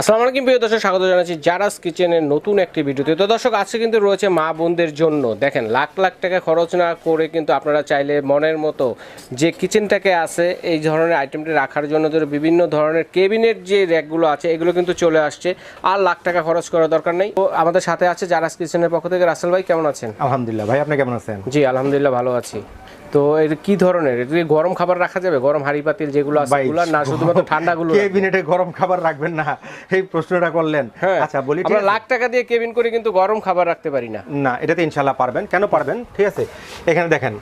আসসালামু আলাইকুম প্রিয় দর্শক স্বাগত জানাচ্ছি জারাস কিচেনের নতুন একটি ভিডিওতে। তো দর্শক আজকে কিন্তু রয়েছে মা বোনদের জন্য। দেখেন লাখ লাখ টাকা খরচ না করে কিন্তু আপনারা চাইলে মনের মতো যে কিচেনটাকে আছে এই ধরনের আইটেমটি রাখার জন্য বিভিন্ন ধরনের কেবিনেট যে র্যাকগুলো আছে এগুলো কিন্তু চলে আসছে। আর লাখ টাকা খরচ করার দরকার নেই। তো আমাদের সাথে আছে জারাস কিচেনের পক্ষ থেকে রাসেল ভাই কেমন আছেন? আলহামদুলিল্লাহ ভাই আপনি কেমন আছেন? জি আলহামদুলিল্লাহ ভালো আছি। তো এটা কি ধরনের? এটা গরম খাবার রাখা যাবে? গরম হাঁড়ি পাতিল যেগুলো আছে ভাই, না শুধুমাত্র ঠান্ডাগুলো কেবিনেটে গরম খাবার রাখবেন না। এই প্রশ্নটা করলেন। হ্যাঁ। আচ্ছা বলি আমরা লাখ টাকা দিয়ে কেবিন করে কিন্তু গরম খাবার রাখতে পারি না। না এটাতে ইনশাল্লাহ পারবেন। কেন পারবেন? ঠিক আছে? এখানে দেখেন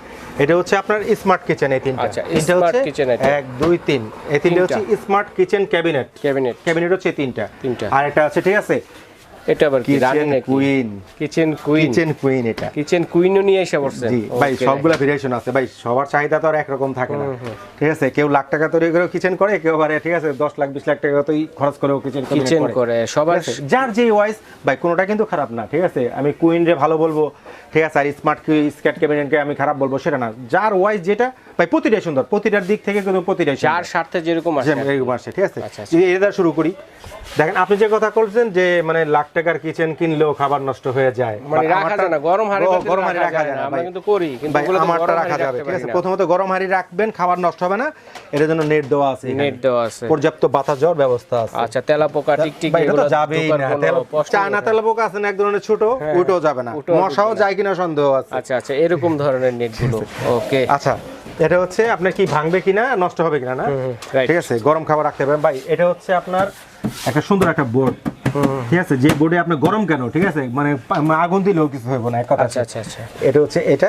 এটা হচ্ছে আপনার স্মার্ট কিচেন এই তিনটা। আচ্ছা, এটা হচ্ছে এটা। এক দুই তিন। এই তিনটা হচ্ছে smart kitchen cabinet cabinet cabinet হচ্ছে তিনটা। তিনটা। আর এটা আছে ঠিক আছে? এটা আবার কি? রানী kitchen queen kitchen queen kitchen queen এটা। কিচেন কুইনও নিয়ে এসে পড়ছে। জি ভাই সবগুলা ভেরিয়েশন আছে। ভাই সবার চাহিদা তো আর একরকম থাকে না। ঠিক আছে? কেউ লাখ টাকা তৈরি করে কিচেন করে কেউ আবার ঠিক আছে দশ লাখ বিশ লাখ টাকা তো খরচ করেও কিচেন কিচেন করে সবার যার যে ওয়াইস ভাই কোনোটা কিন্তু খারাপ না ঠিক আছে? আমি কুইন রে ভালো বলব ঠিক আছে? আর স্মার্ট স্ক্যাট ক্যাবিনেটকে আমি খারাপ বলব সেটা না। যার ওয়াইস যেটা ভাই প্রতিটাই সুন্দর। প্রতিটার দিক থেকে কিন্তু প্রতিটাই যার স্বার্থে যেরকম এরকম আসে, ঠিক আছে? আচ্ছা, আচ্ছা। এটা শুরু করি। দেখেন আপনি যে কথা বলছেন যে মানে লাখ টাকার কিচেন কিনলেও খাবার নষ্ট হয়ে যায়। মানে রাখা যায় না গরম হাড়ি গরম হাঁড়ি রাখা যায় না আমরা কিন্তু করি কিন্তু ওগুলো আমারটা রাখা যাবে ঠিক আছে? প্রথমত গরম হাঁড়ি রাখবেন খাবার নষ্ট হবে না। এটার জন্য নেট দেওয়া আছে নেট দেওয়া আছে। পর্যাপ্ত বাতাস যাওয়ার ব্যবস্থা আছে। আচ্ছা তেলা পোকা টিকটিক এগুলো যাবেই না। চায়না ওঠে তেলা পোকা আছে না এক ধরনের ছোট ওইটাও যাবে না। মশাও যায় কিনা সন্দেহ আছে। আচ্ছা আচ্ছা এরকম ধরনের নেটগুলো ওকে। আচ্ছা এটা হচ্ছে আপনার কি ভাঙবে কিনা নষ্ট হবে কিনা না? ঠিক আছে গরম খাবার রাখতে পারেন ভাই এটা হচ্ছে আপনার একটা সুন্দর একটা বোর্ড। ঠিক আছে? যে বোর্ডে আপনার গরম কেন? ঠিক আছে? মানে মানে আগুন দিলেও কিছু হবে না এক কথা আচ্ছা আচ্ছা আচ্ছা। এটা হচ্ছে এটা।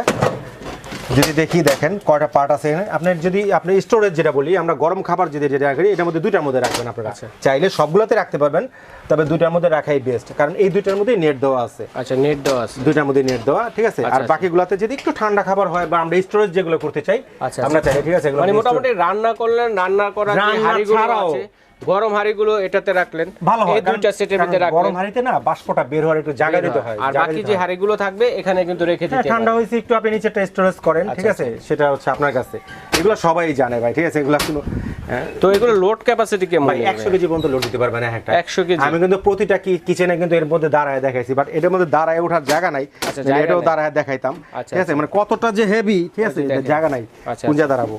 যদি দেখি দেখেন কয়টা পার্ট আছে আপনার যদি আপনি স্টোরেজ যেটা বলি আমরা গরম খাবার যদি যেটা রাখি এটার মধ্যে দুইটার মধ্যে রাখবেন আপনারা। আচ্ছা। চাইলে সবগুলোতে রাখতে পারবেন তবে দুইটার মধ্যে রাখাই বেস্ট কারণ এই দুইটার মধ্যে নেট দেওয়া আছে। আচ্ছা নেট দেওয়া আছে। দুইটার মধ্যে নেট দেওয়া ঠিক আছে? আচ্ছা, আর আচ্ছা। বাকিগুলোতে যদি একটু ঠান্ডা খাবার হয় বা আমরা স্টোরেজ যেগুলো করতে চাই আমরা চাই ঠিক আছে মানে মোটামুটি রান্না করলেন রান্না করা যে হাঁড়িগুলো আছে গরম হাঁড়িগুলো এটাতে রাখলেন। ভালো এই দুইটা সেটের কারণ মধ্যে গরম রাখলেন হাঁড়িতে না বাষ্পটা বের হওয়ার একটু জায়গা দিতে হয়। আর বাকি যে। হাঁড়িগুলো থাকবে এখানে কিন্তু রেখে হ্যাঁ, দিতে ঠান্ডা হয়েছে একটু আপনি নিচেটা স্টোরেজ করেন ঠিক আচ্ছা, আছে সেটা হচ্ছে আপনার কাছে। এগুলো সবাই জানে ভাই ঠিক আছে? এগুলো কোনো হ্যাঁ, তো এগুলো লোড ক্যাপাসিটি কেমন ভাই একশো কেজি পর্যন্ত লোড দিতে পারবেন এক একটা। 100 কেজি? আমি কিন্তু প্রতিটা কি কিচেনে কিন্তু এর মধ্যে দাঁড়ায় দেখাইছি বাট এটার মধ্যে দাঁড়ায় ওঠার জায়গা নাই। আচ্ছা, এটাও দাঁড়ায় দেখাইতাম। আচ্ছা, ঠিক আছে? মানে কতটা যে হেভি ঠিক আছে? জায়গা নাই। আচ্ছা, কোন জায়গায় দাঁড়াবো।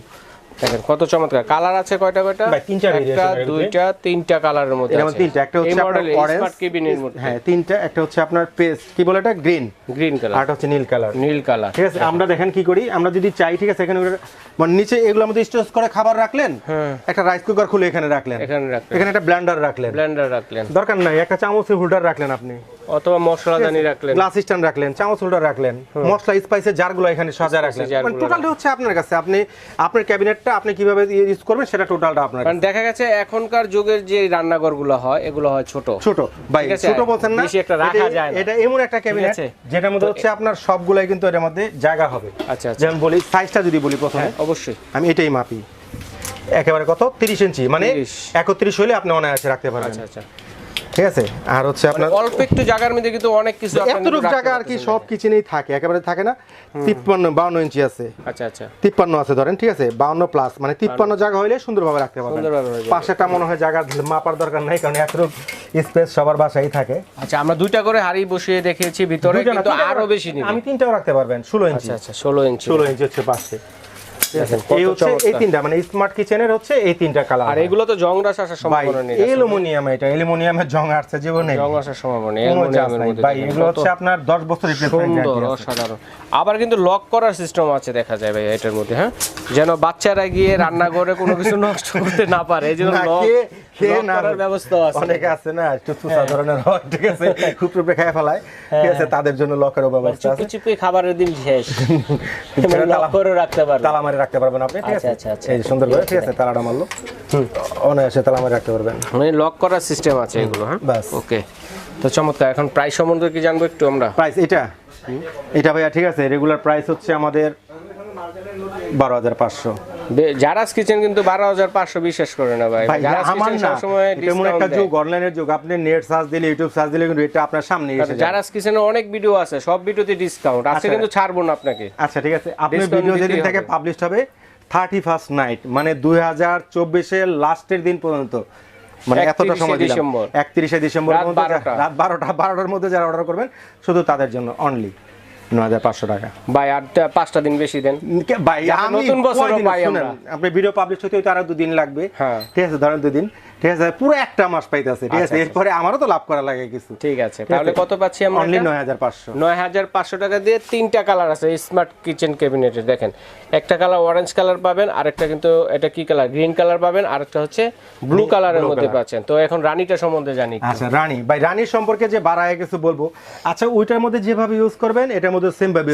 দেখেন কত চমৎকার। কালার আছে কয়টা কয়টা? ভাই, তিনটা একটা দুইটা তিনটা কালারের মধ্যে এর মধ্যে তিনটা একটা হচ্ছে আপনার অরেঞ্জ স্মার্ট কেবিনের মধ্যে। হ্যাঁ তিনটা একটা হচ্ছে আপনার পেস্ট কি বলে এটা গ্রিন গ্রিন আর কালার একটা হচ্ছে নীল কালার নীল কালার ঠিক আছে আমরা দেখেন কি করি আমরা যদি চাই ঠিক আছে এখানে মানে নিচে এগুলো আমাদের স্টোরেজ করে খাবার রাখলেন হ্যাঁ। একটা রাইস কুকার খুলে এখানে রাখলেন। এখানে রাখলেন। এখানে একটা ব্লেন্ডার রাখলেন। ব্লেন্ডার রাখলেন। দরকার নাই একটা চামচের হোল্ডার রাখলেন আপনি। অথবা মশলাদানি রাখলেন। গ্লাস স্ট্যান্ড রাখলেন চামচ হোল্ডার রাখলেন মশলা স্পাইসের জারগুলো এখানে সাজা রাখলেন। মানে টোটালটা হচ্ছে আপনার কাছে আপনি আপনার ক্যাবিনেটটা আপনি কীভাবে ইউজ করবেন সেটা টোটালটা আপনার কারণ দেখা গেছে এখনকার যুগের যে রান্নাঘরগুলো হয় এগুলো হয় ছোট। ছোট। ভাই ছোট বলছেন না বেশি একটা রাখা যায় না। এটা এমন একটা ক্যাবিনেট আছে? যেটার মধ্যে হচ্ছে আপনার সবগুলাই কিন্তু এর মধ্যে জায়গা হবে। আচ্ছা আচ্ছা। যেমন বলি সাইজটা যদি বলি প্রথমে হ্যাঁ অবশ্যই। আমি এটাই মাপি। একেবারে কত? তিরিশ ইঞ্চি মানে 30 একত্রিশ হলে আপনি অনায়াসে রাখতে পারবেন। আচ্ছা আচ্ছা। ঠিক আছে? আর হচ্ছে মানে আপনার অল্প একটু জায়গার মধ্যে কিন্তু অনেক কিছু এতটুকু জায়গা আর কি। সব কিচেনেই থাকে একেবারে থাকে না? তিপ্পান্ন বাউন্ন ইঞ্চি আছে। আচ্ছা আচ্ছা। তিপ্পান্ন আছে ধরেন ঠিক আছে? বাউন্ন প্লাস মানে তিপ্পান্ন জায়গা হইলে সুন্দরভাবে রাখতে পারবেন। পাশেটা মনে হয় জায়গা মাপার দরকার নাই কারণ এতটুকু স্পেস সবার বাসায় থাকে। আচ্ছা আমরা দুইটা করে হাড়ি বসিয়ে দেখিয়েছি ভিতরে কিন্তু আরও বেশি আমি তিনটাও রাখতে পারবেন ষোলো ইঞ্চি। আচ্ছা আচ্ছা ষোলো ইঞ্চি। ষোলো ইঞ্চি হচ্ছে পাশে। এই হচ্ছে এই তিনটা মানে স্মার্ট কিচেনের হচ্ছে এই তিনটা কালার আর এগুলো তো জং রাস আসার সম্ভাবনা নেই অ্যালুমিনিয়াম এটা অ্যালুমিনিয়ামের জং আসছে জীবনে। জং আসার সম্ভাবনা নেই অ্যালুমিনিয়ামের মধ্যে ভাই এগুলো হচ্ছে আপনার 10 বছর রিপ্লেসমেন্ট সুন্দর অসাধারণ। আবার কিন্তু লক করার সিস্টেম আছে দেখা যায় ভাই এটার মধ্যে হ্যাঁ? যেন বাচ্চারা গিয়ে রান্না করে কোনো কিছু নষ্ট করতে না পারে এই জন্য লক ব্যবস্থা আছে। অনেকে আছে না একটু তুসা ধরনের হয় ঠিক আছে? খেয়ে ফেলায় ঠিক আছে? তাদের জন্য লকেরও ব্যবস্থা চুপি আছে। চুপি খাবারের দিন শেষ। মানে করে রাখতে পারবে। তালা মারি রাখতে পারবেন আপনি ঠিক আচ্ছা, আছে? আচ্ছা, আচ্ছা। এই সুন্দর করে ঠিক আছে? তালাটা মারলো। অনায়াসে তালা মারি রাখতে পারবেন। মানে লক করার সিস্টেম আছে এগুলো হ্যাঁ? ব্যাস। ওকে। তো চমৎকার এখন প্রাইস সম্বন্ধে কি জানব একটু আমরা? প্রাইস এটা? এটা ভাইয়া ঠিক আছে? রেগুলার প্রাইস হচ্ছে আমাদের বারো হাজার পাঁচশো। জারাস কিচেন কিন্তু বারো হাজার পাঁচশো বিশ্বাস করে না ভাই। ভাই আমার না। এমন একটা যুগ অনলাইনের যুগ। আপনি নেট সার্চ দিলে ইউটিউব সার্চ দিলে কিন্তু এটা আপনার সামনে এসে যাবে। জারাস কিচেনে অনেক ভিডিও আছে সব ভিডিওতে ডিসকাউন্ট আচ্ছা। কিন্তু ছাড়বো না আপনাকে। আচ্ছা ঠিক আছে। আপনার Discount ভিডিও যেদিন থেকে। পাবলিশ হবে থার্টি ফার্স্ট নাইট মানে দুই হাজার চব্বিশের লাস্টের দিন পর্যন্ত। মানে এতটা সময় দিলাম। ডিসেম্বর। একত্রিশে ডিসেম্বর রাত পর্যন্ত যা- 12টা। রাত বারোটা বারোটার মধ্যে যারা অর্ডার করবেন শুধু তাদের জন্য অনলি নয় হাজার পাঁচশো টাকা। ভাই আর পাঁচটা দিন বেশি দেন। ভাই আমি নতুন বছরও পাই আমরা। আপনি ভিডিও পাবলিশ হতে হয়তো আরও দুদিন লাগবে। হ্যাঁ। ঠিক আছে ধরেন দুদিন। ঠিক আছে পুরো একটা মাস পাইতেছে ঠিক আছে। এরপরে আমারও তো লাভ করা লাগে কিছু। ঠিক আছে তাহলে কত পাচ্ছি আমরা অনলি এটা? নয় হাজার পাঁচশো। নয় হাজার পাঁচশো টাকা দিয়ে তিনটা কালার আছে স্মার্ট কিচেন ক্যাবিনেটের দেখেন। একটা কালার অরেঞ্জ কালার পাবেন আরেকটা কিন্তু এটা কি কালার? গ্রিন কালার পাবেন আরেকটা হচ্ছে ব্লু কালারের মধ্যে পাচ্ছেন। তো এখন রানীটা সম্বন্ধে জানি। আচ্ছা রানী। ভাই রানীর সম্পর্কে যে বাড়ায় কিছু বলব। আচ্ছা ওইটার মধ্যে যেভাবে ইউজ করবেন এটার মধ্যে সেম ভাবে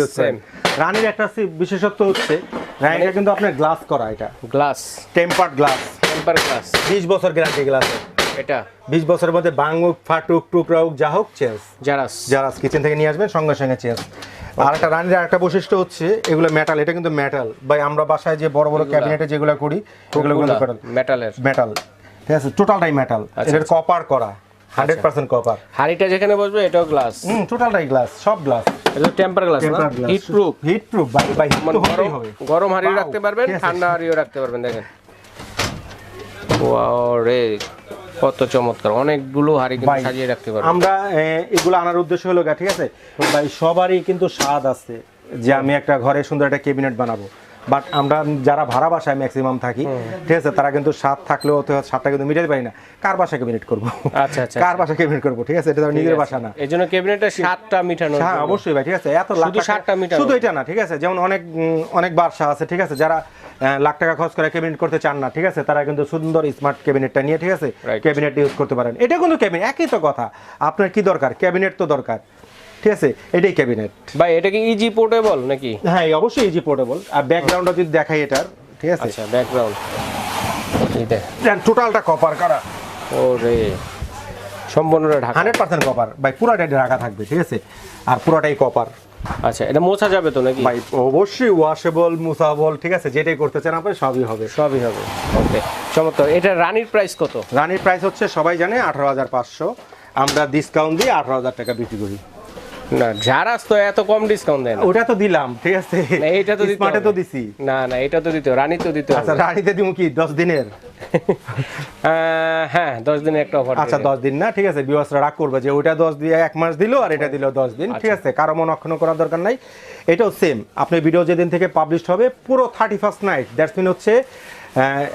রানীর একটা বিশেষত্ব হচ্ছে রানীটা কিন্তু আপনার গ্লাস করা এটা। Glass tempered glass temper glass বিশ বছর গ্যারান্টি গ্লাস এটা। বিশ বছরের মধ্যে ফাটুক টুকরা হোক যা হোক চেঞ্জ জারাস যারা কিচেন থেকে নিয়ে আসবেন সঙ্গে সঙ্গে চেঞ্জ আর একটা রানীর আরেকটা বৈশিষ্ট্য হচ্ছে এগুলো মেটাল এটা কিন্তু মেটাল ভাই আমরা বাসায় যে বড় বড় ক্যাবিনেটে যেগুলো করি এগুলো মেটাল মেটালের মেটাল ঠিক আছে? টোটালটাই মেটাল এটা কপার করা। হান্ড্রেড পার্সেন্ট কপার হাড়িটা যেখানে বসবে এটাও গ্লাস হুম টোটালটাই গ্লাস সব গ্লাস এটা টেম্পার গ্লাস না? হিট প্রুফ হিট প্রুফ ভাই ভাই heat হতেই গরম হবে। গরম হাড়ি রাখতে পারবেন ঠান্ডা হাড়িও রাখতে পারবেন দেখেন। ওয়াও রে কত চমৎকার। অনেকগুলো হাড়ি কিন্তু সাজিয়ে রাখতে পারবেন। আমরা এগুলো আনার উদ্দেশ্য হলো গা, ঠিক আছে? ভাই সবারই কিন্তু স্বাদ আছে যে আমি একটা ঘরে সুন্দর একটা ক্যাবিনেট বানাবো। বাট আমরা যারা ভাড়া বাসায় ম্যাক্সিমাম থাকি ঠিক আছে তারা কিন্তু সাত থাকলেও তো স্বাদটা কিন্তু মিটাতে পারি না। কার বাসায় ক্যাবিনেট করব? আচ্ছা আচ্ছা। কার বাসায় ক্যাবিনেট করব? ঠিক আছে এটা নিজের বাসা না। এই জন্য ক্যাবিনেটের সাতটা মিঠানো হ্যাঁ অবশ্যই ভাই ঠিক আছে এত লাখ ষাটটা মিটার শুধু এটা না ঠিক আছে যেমন অনেক অনেক বাসা আছে ঠিক আছে যারা লাখ টাকা খরচ করে ক্যাবিনেট করতে চান না ঠিক আছে তারা কিন্তু সুন্দর স্মার্ট ক্যাবিনেটটা নিয়ে ঠিক আছে. ক্যাবিনেট ইউজ করতে পারেন। এটা কিন্তু ক্যাবিনেট একই তো কথা। আপনার কি দরকার? ক্যাবিনেট তো দরকার। ঠিক আছে? এটাই ক্যাবিনেট ভাই এটা কি ইজি পোর্টেবল নাকি? হ্যাঁ অবশ্যই ইজি পোর্টেবল আর ব্যাকগ্রাউন্ডটা যদি দেখাই এটার ঠিক আছে? আচ্ছা ব্যাকগ্রাউন্ড দেখ। টোটালটা কপার করা? ও রে সম্পূর্ণটা ঢাকা। হান্ড্রেড পার্সেন্ট কপার ভাই পুরাটাই ঢাকা থাকবে ঠিক আছে? আর পুরাটাই কপার আচ্ছা এটা মোছা যাবে তো নাকি? ভাই অবশ্যই ওয়াশেবল মুসাবল ঠিক আছে? যেটাই করতে চান আপনি সবই হবে। সবই হবে। ওকে চমৎকার। এটা রানীর প্রাইস কত? রানির প্রাইস হচ্ছে সবাই জানে আঠারো হাজার পাঁচশো। আমরা ডিসকাউন্ট দিয়ে আঠারো হাজার টাকা বিক্রি করি। না জারাস তো এত কম ডিসকাউন্ট দেয় না। ওটা তো দিলাম ঠিক আছে? এইটা তো স্মার্টে তো দিছি। না না এটা তো দিতে রানী তো দিতে আচ্ছা কি দিনের? হ্যাঁ দশ দিনের একটা অফার আচ্ছা দিন না ঠিক আছে রাগ করবে যে ওইটা দশ দিয়ে এক মাস দিল আর এটা দিল দশ দিন ঠিক আচ্ছা। আছে কারও মন অক্ষণ করার দরকার নাই। এটাও সেম আপনি ভিডিও যেদিন থেকে পাবলিশ হবে পুরো thirty first night that's mean হচ্ছে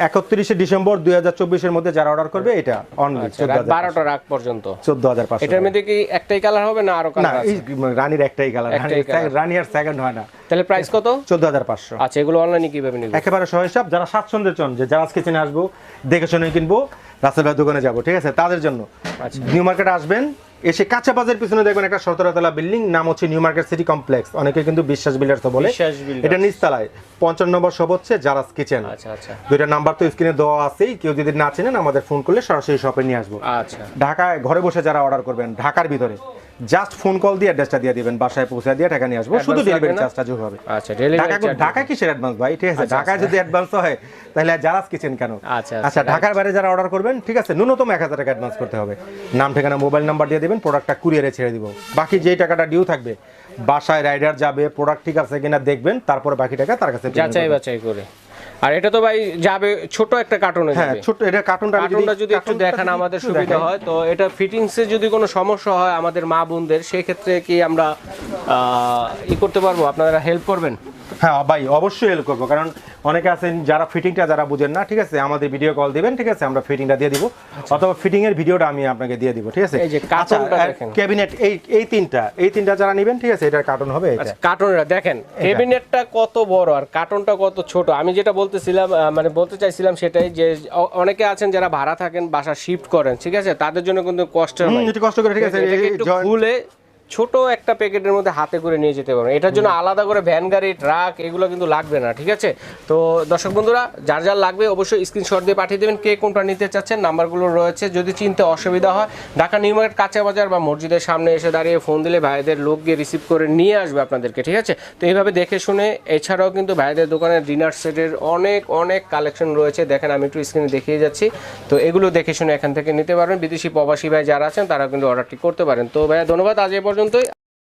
একত্রিশে ডিসেম্বর দুই হাজার চব্বিশের মধ্যে যারা অর্ডার করবে এটা অনলি আচ্ছা বারোটা রাত পর্যন্ত। চোদ্দ হাজার পাঁচশো। এটার মধ্যে কি একটাই কালার হবে না আরও না রানীর একটাই কালার। রানী আর সেকেন্ড হয় না। তাহলে প্রাইস কত? চোদ্দ হাজার পাঁচশো। আচ্ছা এগুলো অনলাইনে কীভাবে নিব? একেবারে সহসাব যারা স্বাচ্ছন্দ্যের চন যে যারা কিচেনে আসব দেখে শুনে কিনবো রাসেল ভাই দোকানে যাব ঠিক আছে? তাদের জন্য। আচ্ছা। নিউ মার্কেটে আসবেন এসে কাঁচা বাজার পিছনে দেখবেন একটা সতেরোতলা বিল্ডিং নাম হচ্ছে নিউ মার্কেট সিটি কমপ্লেক্স। অনেকে কিন্তু বিশ্বাস বিল্ডার্স বলে। এটা নিচতলায়। পঞ্চান্ন নম্বর সব হচ্ছে জারাস কিচেন। আচ্ছা আচ্ছা। দুইটা নাম্বার তো স্ক্রিনে দেওয়া আছেই। কেউ যদি না চেনেন আমাদের ফোন করলে সরাসরি শপে নিয়ে আসব। আচ্ছা। ঢাকায় ঘরে বসে যারা অর্ডার করবেন ঢাকার ভিতরে। জাস্ট ফোন কল দিয়ে অ্যাড্রেসটা দিয়ে দিবেন বাসায় পৌঁছে দিয়ে টাকা নিয়ে আসব। শুধু ডেলিভারি চার্জটা যোগ হবে। আচ্ছা ডেলিভারি ঢাকা ঢাকা কিসের অ্যাডভান্স ভাই? ঠিক আছে আচ্ছা, ঢাকায় যদি অ্যাডভান্স হয় তাহলে জারাস কিচেন কেন? আচ্ছা, আচ্ছা আচ্ছা, ঢাকার বাইরে যারা অর্ডার করবেন ঠিক আছে ন্যূনতম এক হাজার টাকা অ্যাডভান্স করতে হবে। নাম ঠিকানা মোবাইল নাম্বার দিয়ে দেবেন প্রোডাক্টটা কুরিয়ারে ছেড়ে দিব। বাকি যেই টাকাটা ডিউ থাকবে বাসায় রাইডার যাবে প্রোডাক্ট ঠিক আছে কিনা দেখবেন তারপরে বাকি টাকা তার কাছে যাচাই বাছাই করে। আর এটা তো ভাই যাবে ছোট একটা কার্টুনে হ্যাঁ যাবে। ছোট এটা কার্টুনটা কার্টুনটা যদি একটু দেখান আমাদের সুবিধা হয় তো এটা ফিটিংসে যদি কোনো সমস্যা হয় আমাদের মা বোনদের সেই ক্ষেত্রে কি আমরা আহ, ই করতে পারব? আপনারা হেল্প করবেন? হ্যাঁ ভাই অবশ্যই হেল্প করব। কারণ অনেকে আছেন যারা ফিটিংটা যারা বুঝেন না ঠিক আছে? আমাদের ভিডিও কল দিবেন ঠিক আছে? আমরা ফিটিংটা দিয়ে দিব। অথবা ফিটিং এর ভিডিওটা আমি আপনাকে দিয়ে দিব ঠিক আছে? এই যে কার্টুনটা দেখেন। ক্যাবিনেট এই এই তিনটা এই তিনটা যারা নেবেন ঠিক আছে? এটার কার্টুন হবে এটা। আচ্ছা কার্টুনটা দেখেন ক্যাবিনেটটা কত বড় আর কার্টুনটা কত ছোট। আমি যেটা বলতেছিলাম মানে বলতে চাইছিলাম সেটাই যে অনেকে আছেন যারা ভাড়া থাকেন বাসা শিফট করেন ঠিক আছে? তাদের জন্য কিন্তু নয়। একটু কষ্ট করে ঠিক আছে? একটু খুলে ছোট একটা প্যাকেটের মধ্যে হাতে করে নিয়ে যেতে পারবেন। এটার জন্য আলাদা করে ভ্যান গাড়ি ট্রাক এগুলো কিন্তু লাগবে না ঠিক আছে? তো দর্শক বন্ধুরা যার যার লাগবে অবশ্যই স্ক্রিনশট দিয়ে পাঠিয়ে দেবেন কে কোনটা নিতে চাচ্ছেন নাম্বারগুলো রয়েছে। যদি চিনতে অসুবিধা হয় ঢাকা নিউ মার্কেট কাঁচা বাজার বা মসজিদের সামনে এসে দাঁড়িয়ে ফোন দিলে ভাইদের লোক গিয়ে রিসিভ করে নিয়ে আসবে আপনাদেরকে ঠিক আছে? তো এইভাবে দেখে শুনে এছাড়াও কিন্তু ভাইদের দোকানে ডিনার সেটের অনেক অনেক কালেকশন রয়েছে। দেখেন আমি একটু স্ক্রিনে দেখিয়ে যাচ্ছি। তো এগুলো দেখে শুনে এখান থেকে নিতে পারবেন। বিদেশি প্রবাসী ভাই যারা আছেন তারা কিন্তু অর্ডারটি করতে পারেন। তো ভাইয়া ধন্যবাদ। আজ এ পর্যন্তই